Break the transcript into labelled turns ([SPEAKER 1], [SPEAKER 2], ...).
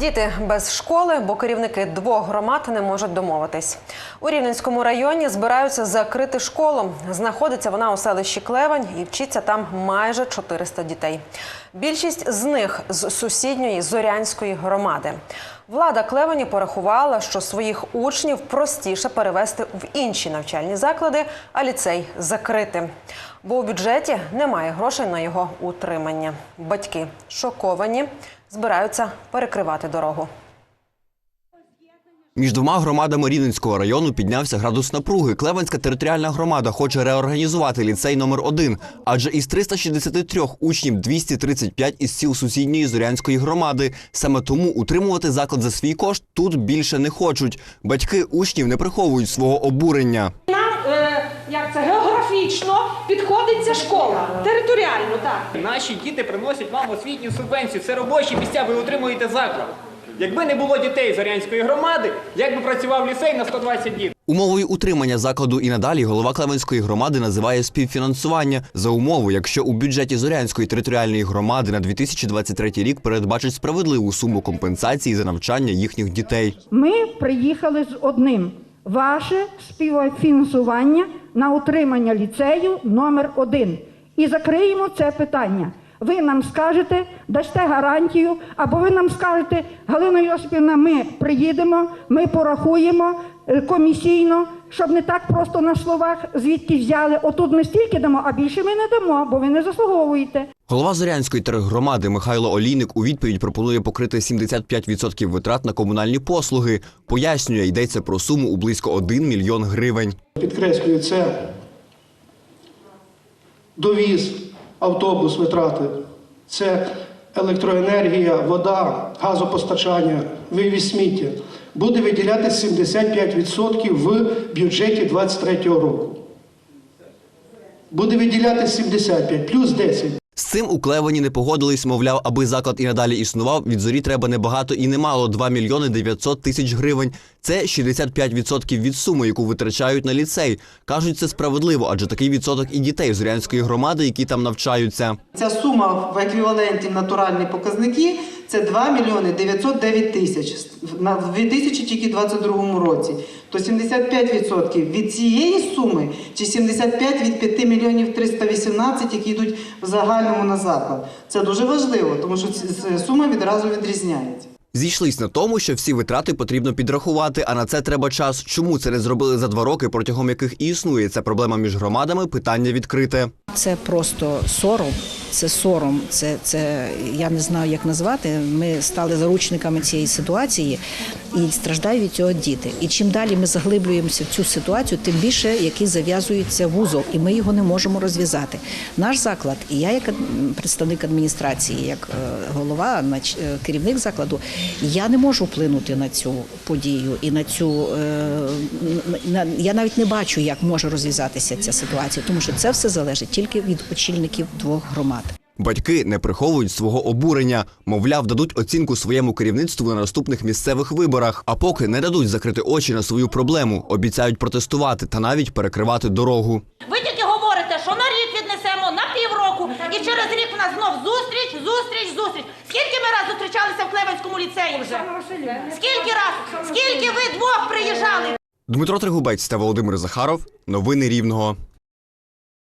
[SPEAKER 1] Діти без школи, бо керівники двох громад не можуть домовитись. У Рівненському районі збираються закрити школу. Знаходиться вона у селищі Клевань і вчиться там майже 400 дітей. Більшість з них з сусідньої Зорянської громади. Влада Клевені порахувала, що своїх учнів простіше перевести в інші навчальні заклади, а ліцей закрити. Бо у бюджеті немає грошей на його утримання. Батьки шоковані, збираються перекривати дорогу.
[SPEAKER 2] Між двома громадами Рівненського району піднявся градус напруги. Клевенська територіальна громада хоче реорганізувати ліцей номер 1 адже із 363 учнів 235 із сіл сусідньої Зорянської громади. Саме тому утримувати заклад за свій кошт тут більше не хочуть. Батьки учнів не приховують свого обурення.
[SPEAKER 3] Нам е, як це географічно підходить ця школа територіально, так.
[SPEAKER 4] Наші діти приносять вам освітню субвенцію. Це робочі місця, ви утримуєте заклад. Якби не було дітей Зорянської громади, як би працював ліцей на 120 дітей?
[SPEAKER 2] Умовою утримання закладу і надалі голова Клевенської громади називає співфінансування за умови, якщо у бюджеті Зорянської територіальної громади на 2023 рік передбачить справедливу суму компенсації за навчання їхніх дітей.
[SPEAKER 5] Ми приїхали з одним: ваше співфінансування на утримання ліцею номер один. І закриємо це питання. Ви нам скажете, дасте гарантію, або ви нам скажете, Галина Йосипівна, ми приїдемо, ми порахуємо е, комісійно, щоб не так просто на словах звідки взяли. Отут ми стільки дамо, а більше ми не дамо, бо ви не заслуговуєте.
[SPEAKER 2] Голова Зорянської тергромади Михайло Олійник у відповідь пропонує покрити 75% витрат на комунальні послуги. Пояснює, йдеться про суму у близько 1 мільйон гривень.
[SPEAKER 6] Підкреслюю, це довіз, автобус витрати, це електроенергія, вода, газопостачання, вивіз сміття. Буде виділяти 75% в бюджеті 2023 року. Буде виділяти 75 плюс 10.
[SPEAKER 2] З цим у Клевені не погодились, мовляв, аби заклад і надалі існував, від зорі треба небагато і немало – 2 мільйони 900 тисяч гривень. Це 65% від суми, яку витрачають на ліцей. Кажуть, це справедливо, адже такий відсоток і дітей Зорянської громади, які там навчаються.
[SPEAKER 7] Ця сума в еквіваленті натуральні показники це 2 мільйони 909 тисяч в 2022 році. То 75% від цієї суми чи 75 від 5 мільйонів 318, які йдуть в загальному на заклад. Це дуже важливо, тому що сума відразу відрізняється.
[SPEAKER 2] Зійшлись на тому, що всі витрати потрібно підрахувати, а на це треба час. Чому це не зробили за два роки, протягом яких і існує ця проблема між громадами? Питання відкрите.
[SPEAKER 8] Це просто сором. Це сором. Це, це я не знаю, як назвати. Ми стали заручниками цієї ситуації і страждають від цього діти. І чим далі ми заглиблюємося в цю ситуацію, тим більше який зав'язується вузол, і ми його не можемо розв'язати. Наш заклад, і я, як представник адміністрації, як е, голова, е, керівник закладу, я не можу вплинути на цю подію і на цю е, я навіть не бачу, як може розв'язатися ця ситуація, тому що це все залежить тільки від очільників двох громад.
[SPEAKER 2] Батьки не приховують свого обурення. Мовляв, дадуть оцінку своєму керівництву на наступних місцевих виборах. А поки не дадуть закрити очі на свою проблему, обіцяють протестувати та навіть перекривати дорогу.
[SPEAKER 9] Ви тільки говорите, що на рік віднесемо, на півроку, і через рік в нас знов зустріч, зустріч, зустріч. Скільки ми раз зустрічалися в Клевенському ліцеї вже? Скільки раз? Скільки ви двох приїжджали?
[SPEAKER 2] Дмитро Тригубець та Володимир Захаров. Новини Рівного.